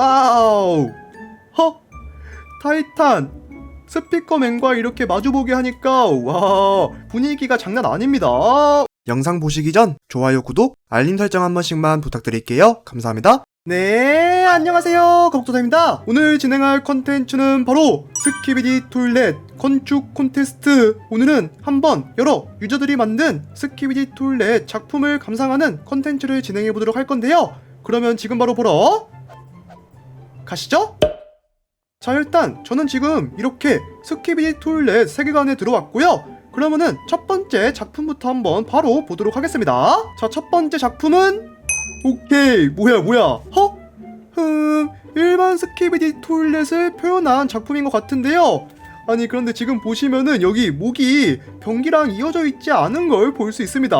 와우. 허? 타이탄. 스피커맨과 이렇게 마주보게 하니까 와 분위기가 장난 아닙니다. 영상 보시기 전 좋아요 구독 알림 설정 한 번씩만 부탁드릴게요. 감사합니다. 네 안녕하세요. 걱도사입니다. 오늘 진행할 컨텐츠는 바로 스키비디 톨렛 건축 콘테스트. 오늘은 한번 여러 유저들이 만든 스키비디 톨렛 작품을 감상하는 컨텐츠를 진행해 보도록 할 건데요. 그러면 지금 바로 보러 가시죠. 자 일단 저는 지금 이렇게 스키비디 톨렛 세계관에 들어왔고요. 그러면은 첫 번째 작품부터 한번 바로 보도록 하겠습니다. 자 첫 번째 작품은 오케이 뭐야 뭐야. 허? 흠 일반 스키비디 톨렛을 표현한 작품인 것 같은데요. 아니 그런데 지금 보시면은 여기 목이 변기랑 이어져 있지 않은 걸 볼 수 있습니다.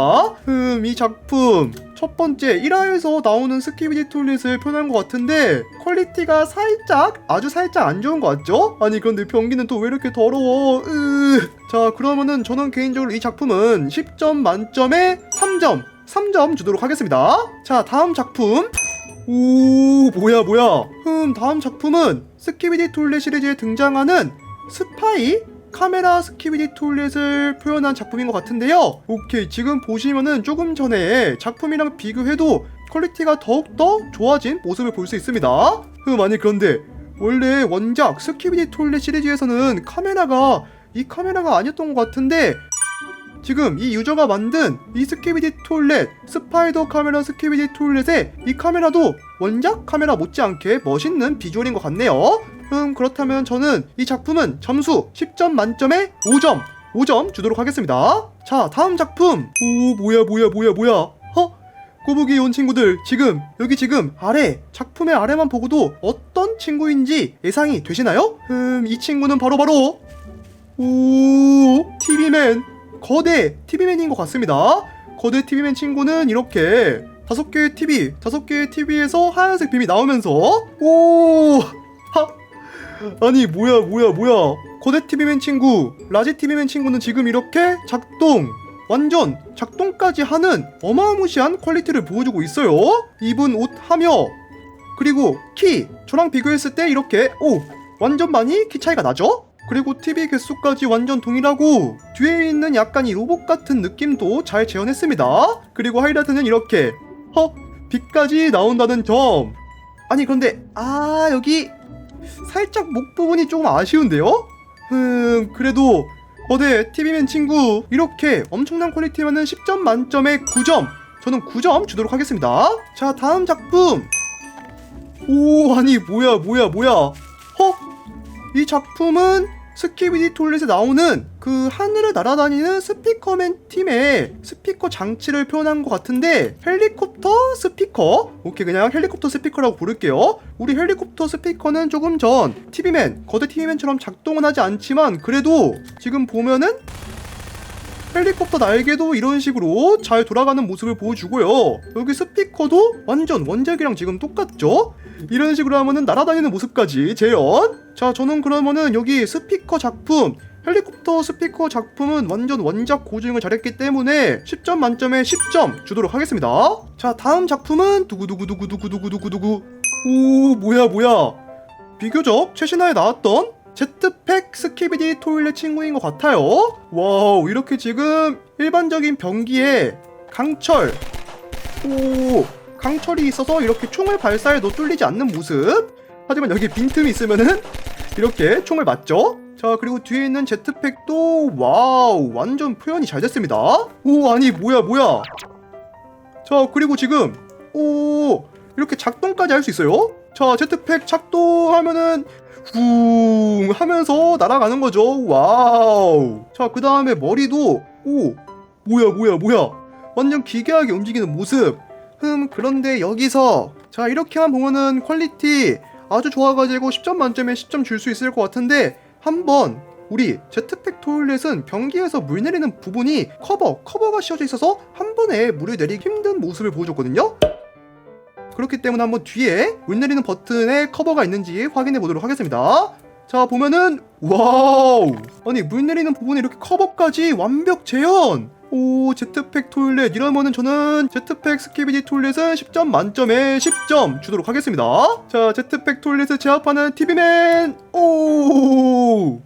흠 이 작품 첫 번째 1화에서 나오는 스키비디 톨렛을 표현한 것 같은데 퀄리티가 살짝 아주 살짝 안 좋은 것 같죠? 아니 그런데 변기는 또 왜 이렇게 더러워 으. 자 그러면은 저는 개인적으로 이 작품은 10점 만점에 3점 3점 주도록 하겠습니다 자 다음 작품 오 뭐야 뭐야 음 다음 작품은 스키비디 톨렛 시리즈에 등장하는 스파이 카메라 스키비디 톨렛을 표현한 작품인 것 같은데요. 오케이 지금 보시면은 조금 전에 작품이랑 비교해도 퀄리티가 더욱더 좋아진 모습을 볼 수 있습니다. 음 아니 그런데 원래 원작 스키비디 톨렛 시리즈에서는 카메라가 이 카메라가 아니었던 것 같은데 지금 이 유저가 만든 이 스키비디 톨렛 스파이더 카메라 스키비디 톨렛의 이 카메라도 원작 카메라 못지않게 멋있는 비주얼인 것 같네요 음 그렇다면 저는 이 작품은 점수 10점 만점에 5점 5점 주도록 하겠습니다. 자 다음 작품. 오 뭐야 뭐야 뭐야 뭐야? 허? 꼬부기 온 친구들 지금 여기 지금 아래 작품의 아래만 보고도 어떤 친구인지 예상이 되시나요? 음 이 친구는 바로바로 오 TV맨. 거대 TV맨인 것 같습니다. 거대 TV맨 친구는 이렇게 다섯 개의 TV 다섯 개의 TV에서 하얀색 빔이 나오면서 오! 하, 아니 뭐야 뭐야 뭐야 거대 TV맨 친구 라지 TV맨 친구는 지금 이렇게 작동 완전 작동까지 하는 어마무시한 퀄리티를 보여주고 있어요 입은 옷 하며 그리고 키 저랑 비교했을 때 이렇게 오 완전 많이 키 차이가 나죠? 그리고 TV 개수까지 완전 동일하고 뒤에 있는 약간 이 로봇 같은 느낌도 잘 재현했습니다. 그리고 하이라이트는 이렇게 허 빛까지 나온다는 점. 아니 그런데 아 여기 살짝 목 부분이 조금 아쉬운데요? 음 그래도 거대 TV맨 친구 이렇게 엄청난 퀄리티면은 10점 만점에 9점 저는 9점 주도록 하겠습니다. 자 다음 작품 오 아니 뭐야 뭐야 뭐야 허? 이 작품은 스키비디 톨렛에 나오는 그 하늘을 날아다니는 스피커맨 팀의 스피커 장치를 표현한 것 같은데 헬리콥터 스피커 오케이 그냥 헬리콥터 스피커라고 부를게요 우리 헬리콥터 스피커는 조금 전 TV맨 거대 TV맨처럼 작동은 하지 않지만 그래도 지금 보면은 헬리콥터 날개도 이런 식으로 잘 돌아가는 모습을 보여주고요. 여기 스피커도 완전 원작이랑 지금 똑같죠? 이런 식으로 하면은 날아다니는 모습까지 재현. 자, 저는 그러면은 여기 스피커 작품 헬리콥터 스피커 작품은 완전 원작 고증을 잘했기 때문에 10점 만점에 10점 주도록 하겠습니다. 자, 다음 작품은 두구두구두구두구두구두구두구. 오, 뭐야, 뭐야. 비교적 최신화에 나왔던 제트팩 스키비디 토일렛 친구인 것 같아요. 와우, 이렇게 지금 일반적인 변기에 강철, 오, 강철이 있어서 이렇게 총을 발사해도 뚫리지 않는 모습. 하지만 여기 빈틈이 있으면은 이렇게 총을 맞죠? 자, 그리고 뒤에 있는 제트팩도 와우, 완전 표현이 잘 됐습니다. 오, 아니, 뭐야, 뭐야. 자, 그리고 지금, 오, 이렇게 작동까지 할 수 있어요. 자, 제트팩 작동하면은 후 하면서 날아가는 거죠. 와우. 자, 그 다음에 머리도 오 뭐야 뭐야 뭐야 완전 기괴하게 움직이는 모습. 흠 그런데 여기서 자 이렇게만 보면은 퀄리티 아주 좋아가지고 10점 만점에 10점 줄 수 있을 것 같은데 한번 우리 제트팩 토일렛은 변기에서 물 내리는 부분이 커버 커버가 씌워져 있어서 한 번에 물을 내리기 힘든 모습을 보여줬거든요. 그렇기 때문에 한번 뒤에 물 내리는 버튼에 커버가 있는지 확인해 보도록 하겠습니다. 자 보면은 와우 아니 물 내리는 부분에 이렇게 커버까지 완벽 재현 오 제트팩 토일렛. 이러면은 저는 제트팩 스키비디 토일렛은 10점 만점에 10점 주도록 하겠습니다. 자 제트팩 토일렛을 제압하는 TV맨. 오!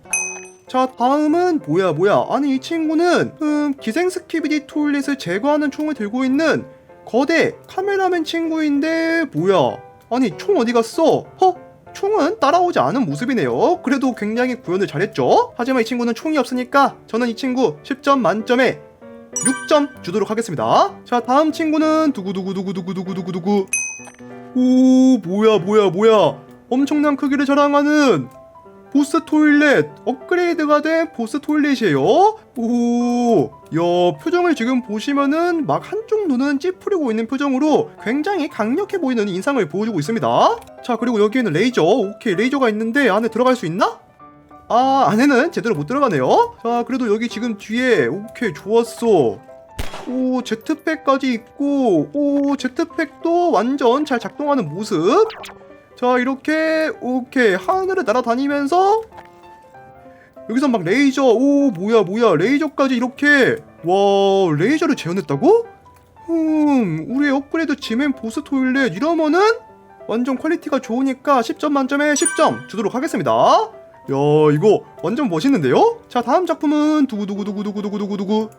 자 다음은 뭐야 뭐야? 아니 이 친구는 음 기생 스키비디 토일렛을 제거하는 총을 들고 있는 거대 카메라맨 친구인데 뭐야? 아니 총 어디 갔어? 허? 총은 따라오지 않은 모습이네요. 그래도 굉장히 구현을 잘했죠? 하지만 이 친구는 총이 없으니까 저는 이 친구 10점 만점에 6점 주도록 하겠습니다 자 다음 친구는 두구두구두구두구두구두구두구 오 뭐야 뭐야 뭐야 엄청난 크기를 자랑하는 보스 토일렛 업그레이드가 된 보스 토일렛이에요. 오, 야 표정을 지금 보시면은 막 한쪽 눈은 찌푸리고 있는 표정으로 굉장히 강력해 보이는 인상을 보여주고 있습니다. 자 그리고 여기에는 레이저, 오케이 레이저가 있는데 안에 들어갈 수 있나? 아 안에는 제대로 못 들어가네요. 자 그래도 여기 지금 뒤에 오케이 좋았어. 오 제트팩까지 있고 오 제트팩도 완전 잘 작동하는 모습. 자 이렇게 오케이 하늘을 날아다니면서 여기서 막 레이저 오 뭐야 뭐야 레이저까지 이렇게 와 레이저를 재현했다고? 음 우리의 업그레이드 지멘 보스 토일렛 이러면은 완전 퀄리티가 좋으니까 10점 만점에 10점 주도록 하겠습니다 야 이거 완전 멋있는데요? 자 다음 작품은 두구두구두구두구두구두구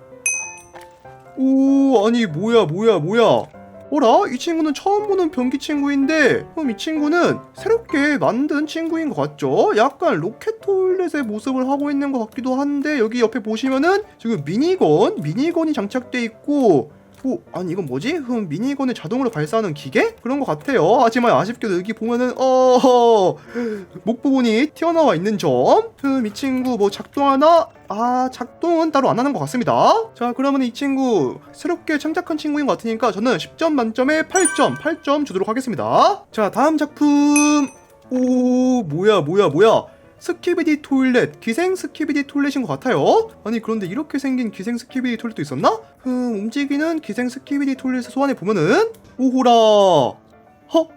오 아니 뭐야 뭐야 뭐야 어라? 이 친구는 처음 보는 변기 친구인데 그럼 이 친구는 새롭게 만든 친구인 것 같죠? 약간 로켓 토일렛의 모습을 하고 있는 것 같기도 한데 여기 옆에 보시면은 지금 미니건, 미니건이 장착돼 있고 오, 아니 이건 뭐지? 흠 미니건을 자동으로 발사하는 기계? 그런 것 같아요. 하지만 아쉽게도 여기 보면은 어, 목 부분이 튀어나와 있는 점. 흠 이 친구 뭐 작동하나? 아 작동은 따로 안 하는 것 같습니다. 자 그러면 이 친구 새롭게 창작한 친구인 것 같으니까 저는 10점 만점에 8점, 8점 주도록 하겠습니다. 자 다음 작품. 오 뭐야 뭐야 뭐야. 스키비디 토일렛, 기생 스키비디 토일렛인 것 같아요. 아니 그런데 이렇게 생긴 기생 스키비디 토일렛도 있었나? 흠 움직이는 기생 스키비디 토일렛 소환해 보면은 오호라. 허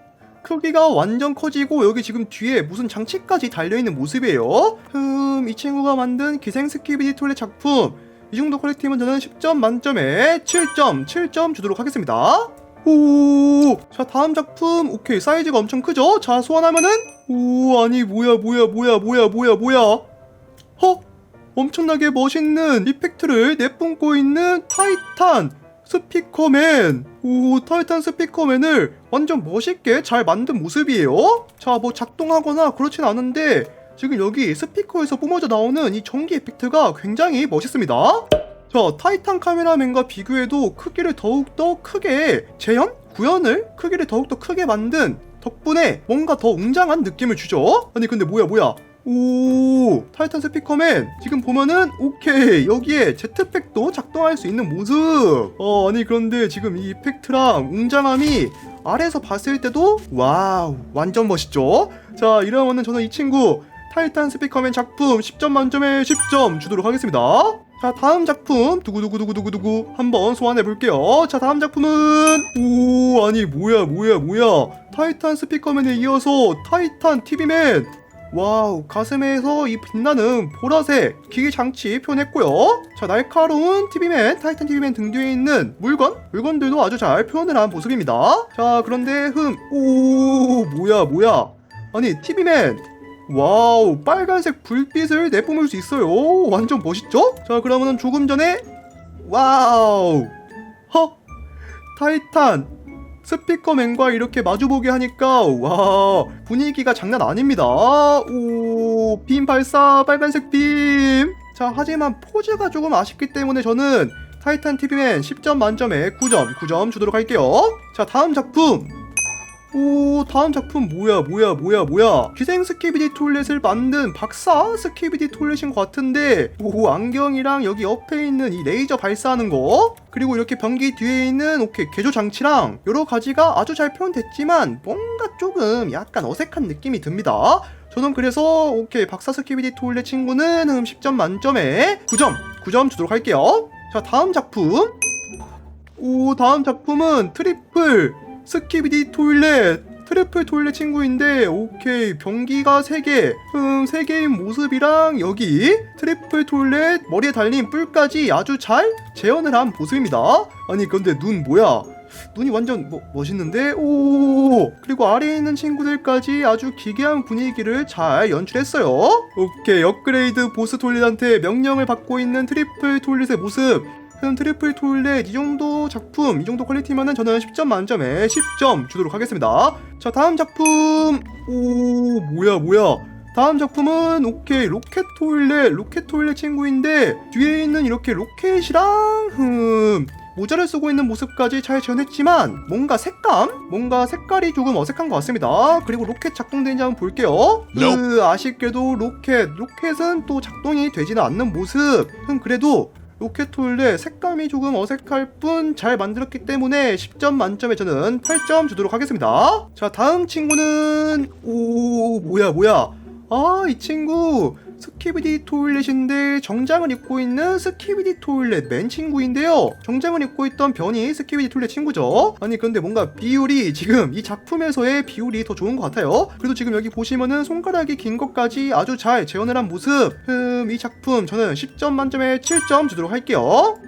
크기가 완전 커지고 여기 지금 뒤에 무슨 장치까지 달려있는 모습이에요. 흠, 이 친구가 만든 기생 스키비디 톨렛 작품. 이 정도 퀄리티면 저는 10점 만점에 7점, 7점 주도록 하겠습니다. 오, 자 다음 작품. 오케이 사이즈가 엄청 크죠? 자 소환하면은 오 아니 뭐야 뭐야 뭐야 뭐야 뭐야 뭐야. 허? 엄청나게 멋있는 이펙트를 내뿜고 있는 타이탄 스피커맨. 오 타이탄 스피커맨을 완전 멋있게 잘 만든 모습이에요. 자 뭐 작동하거나 그렇진 않은데 지금 여기 스피커에서 뿜어져 나오는 이 전기 이펙트가 굉장히 멋있습니다 자 타이탄 카메라맨과 비교해도 크기를 더욱더 크게 재현? 구현을 크기를 더욱더 크게 만든 덕분에 뭔가 더 웅장한 느낌을 주죠? 아니 근데 뭐야 뭐야? 오 타이탄 스피커맨 지금 보면은 오케이 여기에 제트팩도 작동할 수 있는 모습. 어 아니 그런데 지금 이 이펙트랑 웅장함이 아래에서 봤을 때도 와우 완전 멋있죠? 자 이러면은 저는 이 친구 타이탄 스피커맨 작품 10점 만점에 10점 주도록 하겠습니다 자 다음 작품 두구두구두구두구두구 한번 소환해 볼게요. 자 다음 작품은 오 아니 뭐야 뭐야 뭐야. 타이탄 스피커맨에 이어서 타이탄 TV맨. 와우 가슴에서 이 빛나는 보라색 기계 장치 표현했고요. 자 날카로운 TV맨 타이탄 TV맨 등 뒤에 있는 물건? 물건들도 아주 잘 표현을 한 모습입니다. 자 그런데 흠 오 뭐야 뭐야. 아니 TV맨 와우 빨간색 불빛을 내뿜을 수 있어요. 완전 멋있죠? 자 그러면은 조금 전에 와우. 허 타이탄. 스피커맨과 이렇게 마주보게 하니까 와 분위기가 장난 아닙니다. 오 빔 발사 빨간색 빔자 하지만 포즈가 조금 아쉽기 때문에 저는 타이탄 TV맨 10점 만점에 9점 9점 주도록 할게요. 자 다음 작품 오 다음 작품 뭐야 뭐야 뭐야 뭐야? 기생 스키비디 톨렛을 만든 박사 스키비디 톨렛인 것 같은데 오 안경이랑 여기 옆에 있는 이 레이저 발사하는 거? 그리고 이렇게 변기 뒤에 있는 오케이 개조 장치랑 여러 가지가 아주 잘 표현됐지만 뭔가 조금 약간 어색한 느낌이 듭니다. 저는 그래서 오케이 박사 스키비디 톨렛 친구는 음 10점 만점에 9점 9점 주도록 할게요. 자 다음 작품. 오 다음 작품은 트리플 스키비디 토일렛 트리플 토일렛 친구인데 오케이. 변기가 3개. 음 3개인 모습이랑 여기 트리플 토일렛 머리에 달린 뿔까지 아주 잘 재현을 한 모습입니다. 아니 근데 눈 뭐야? 눈이 완전 뭐, 멋있는데? 오 그리고 아래에 있는 친구들까지 아주 기괴한 분위기를 잘 연출했어요. 오케이. 업그레이드 보스 톨릿한테 명령을 받고 있는 트리플 톨릿의 모습 흠 트리플 톨렛 이 정도 작품 이 정도 퀄리티면은 저는 10점 만점에 10점 주도록 하겠습니다 자 다음 작품 오 뭐야 뭐야 다음 작품은 오케이 로켓 톨렛 로켓 톨렛 친구인데 뒤에 있는 이렇게 로켓이랑 흠 모자를 쓰고 있는 모습까지 잘 재현했지만 뭔가 색감? 뭔가 색깔이 조금 어색한 것 같습니다. 그리고 로켓 작동되는지 한번 볼게요. 그 아쉽게도 로켓, 로켓은 또 작동이 되지는 않는 모습. 음, 그래도 로켓 톨렛 색감이 조금 어색할 뿐 잘 만들었기 때문에 10점 만점에 저는 8점 주도록 하겠습니다. 자 다음 친구는 오 뭐야 뭐야 아 이 친구 스키비디 토일렛인데 정장을 입고 있는 스키비디 토일렛 맨 친구인데요. 정장을 입고 있던 변이 스키비디 토일렛 친구죠. 아니 근데 뭔가 비율이 지금 이 작품에서의 비율이 더 좋은 것 같아요. 그래도 지금 여기 보시면은 손가락이 긴 것까지 아주 잘 재현을 한 모습. 음, 이 작품 저는 10점 만점에 7점 주도록 할게요.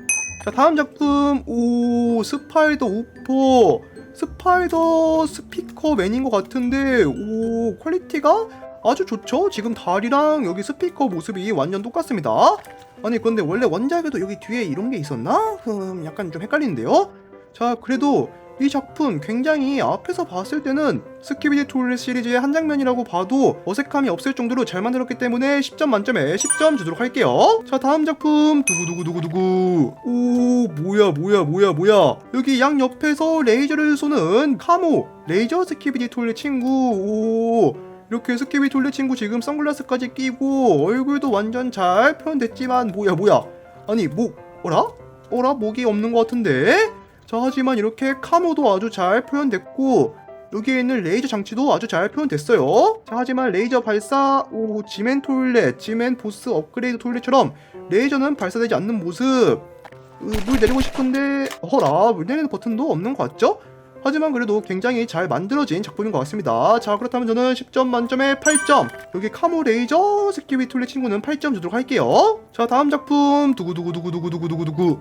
자 다음 작품 오 스파이더 우포 스파이더 스피커맨인 것 같은데 오 퀄리티가 아주 좋죠? 지금 다리랑 여기 스피커 모습이 완전 똑같습니다. 아니 근데 원래 원작에도 여기 뒤에 이런 게 있었나? 흠 약간 좀 헷갈리는데요? 자 그래도 이 작품 굉장히 앞에서 봤을 때는 스키비디 톨렛 시리즈의 한 장면이라고 봐도 어색함이 없을 정도로 잘 만들었기 때문에 10점 만점에 10점 주도록 할게요. 자 다음 작품. 두구두구두구두구. 오 뭐야 뭐야 뭐야 뭐야. 여기 양 옆에서 레이저를 쏘는 카모. 레이저 스키비디 톨렛 친구. 오 이렇게 스키비 톨렛 친구 지금 선글라스까지 끼고 얼굴도 완전 잘 표현됐지만 뭐야 뭐야 아니 목 어라? 어라 목이 없는 것 같은데? 자 하지만 이렇게 카모도 아주 잘 표현됐고 여기에 있는 레이저 장치도 아주 잘 표현됐어요. 자 하지만 레이저 발사 오 지멘 톨렛 지멘 보스 업그레이드 톨렛처럼 레이저는 발사되지 않는 모습 으, 물 내리고 싶은데 어라 물 내리는 버튼도 없는 것 같죠? 하지만 그래도 굉장히 잘 만들어진 작품인 것 같습니다. 자 그렇다면 저는 10점 만점에 8점. 여기 카모 레이저 스키비 톨렛 친구는 8점 주도록 할게요. 자 다음 작품. 두구두구두구두구두구두구두구.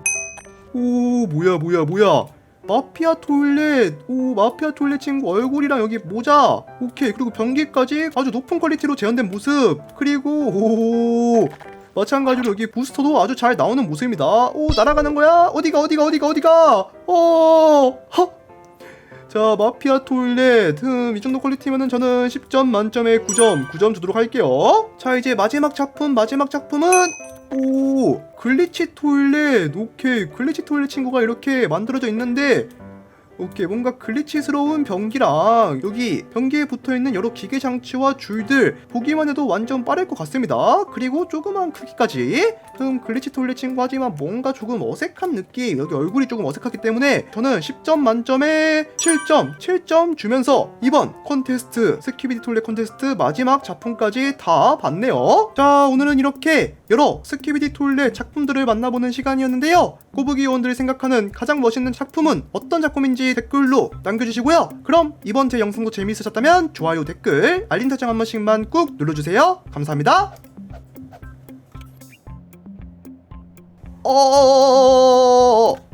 오 뭐야 뭐야 뭐야. 마피아 톨렛. 오 마피아 톨렛 친구 얼굴이랑 여기 모자. 오케이 그리고 변기까지 아주 높은 퀄리티로 재현된 모습. 그리고 오 마찬가지로 여기 부스터도 아주 잘 나오는 모습입니다. 오 날아가는 거야? 어디가 어디가 어디가 어디가? 어 허. 자 마피아 톨렛 흠이 정도 퀄리티면은 저는 10점 만점에 9점 9점 주도록 할게요. 자 이제 마지막 작품 마지막 작품은 오 글리치 토일렛 오케이 글리치 토일렛 친구가 이렇게 만들어져 있는데 오케이 뭔가 글리치스러운 변기랑 여기 변기에 붙어있는 여러 기계 장치와 줄들 보기만 해도 완전 빠를 것 같습니다. 그리고 조그만 크기까지. 음 글리치 토일렛 친구 하지만 뭔가 조금 어색한 느낌. 여기 얼굴이 조금 어색하기 때문에 저는 10점 만점에 7점 7점 주면서 이번 콘테스트 스키비디 톨렛 콘테스트 마지막 작품까지 다 봤네요. 자 오늘은 이렇게 여러 스키비디 톨렛 작품들을 만나보는 시간이었는데요. 꼬부기 요원들이 생각하는 가장 멋있는 작품은 어떤 작품인 지 댓글로 남겨주시고요. 그럼 이번 제 영상도 재미있으셨다면 좋아요 댓글 알림 설정 한 번씩만 꾹 눌러주세요. 감사합니다. 어...